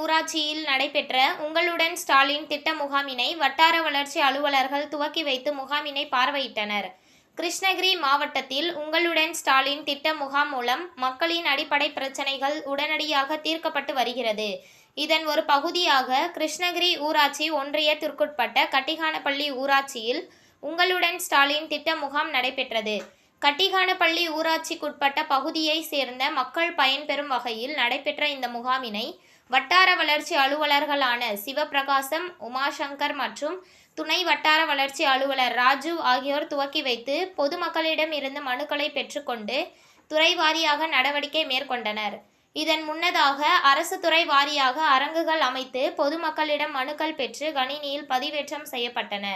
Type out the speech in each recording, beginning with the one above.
ஊராட்சியில் நடைபெற்ற உங்களுடன் ஸ்டாலின் திட்ட முகாமினை வட்டார வளர்ச்சி அலுவலர்கள் துவக்கி வைத்து முகாமினை பார்வையிட்டனர். கிருஷ்ணகிரி மாவட்டத்தில் உங்களுடன் ஸ்டாலின் திட்ட முகாம் மூலம் மக்களின் அடிப்படை பிரச்சனைகள் உடனடியாக தீர்க்கப்பட்டு வருகிறது. இதன் ஒரு பகுதியாக கிருஷ்ணகிரி ஊராட்சி ஒன்றியத்திற்குட்பட்ட கட்டிகானப்பள்ளி ஊராட்சியில் உங்களுடன் ஸ்டாலின் திட்ட முகாம் நடைபெற்றது. கட்டிகானப்பள்ளி ஊராட்சிக்குட்பட்ட பகுதியை சேர்ந்த மக்கள் பயன்பெறும் வகையில் நடைபெற்ற இந்த முகாமினை வட்டார வளர்ச்சி அலுவலர்களான சிவபிரகாசம் உமாசங்கர் மற்றும் துணை வட்டார வளர்ச்சி அலுவலர் ராஜு ஆகியோர் துவக்கி வைத்து பொதுமக்களிடம் இருந்து மனுக்களை பெற்றுக்கொண்டு துறை வாரியாக நடவடிக்கை மேற்கொண்டனர். இதன் முன்னதாக அரசு துறை வாரியாக அரங்குகள் அமைத்து பொதுமக்களிடம் மனுக்கள் பெற்று கணினியில் பதிவேற்றம் செய்யப்பட்டன.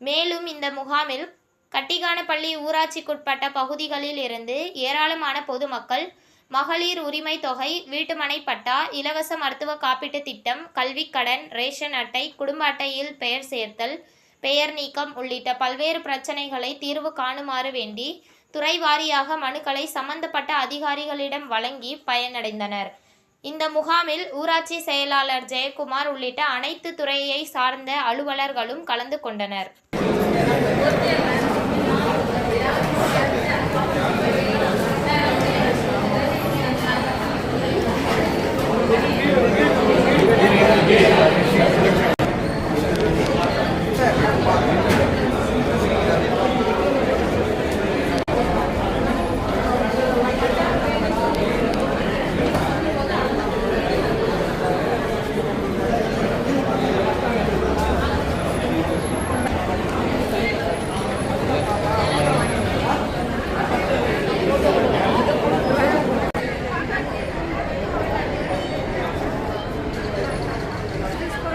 மேலும் இந்த முகாமில் கட்டிகானப்பள்ளி ஊராட்சிக்குட்பட்ட பகுதிகளில் இருந்து ஏராளமான பொதுமக்கள் மகளிர் உரிமை தொகை வீட்டுமனை பட்டா இலவச மருத்துவ காப்பீட்டு திட்டம் கல்விக் கடன் ரேஷன் அட்டை குடும்ப அட்டையில் பெயர் சேர்த்தல் பெயர் நீக்கம் உள்ளிட்ட பல்வேறு பிரச்சனைகளை தீர்வு காணுமாறு வேண்டி துறை வாரியாக மனுக்களை சம்பந்தப்பட்ட அதிகாரிகளிடம் வழங்கி பயனடைந்தனர். இந்த முகாமில் ஊராட்சி செயலாளர் ஜெயக்குமார் உள்ளிட்ட அனைத்து துறையை சார்ந்த அலுவலர்களும் கலந்து கொண்டனர்.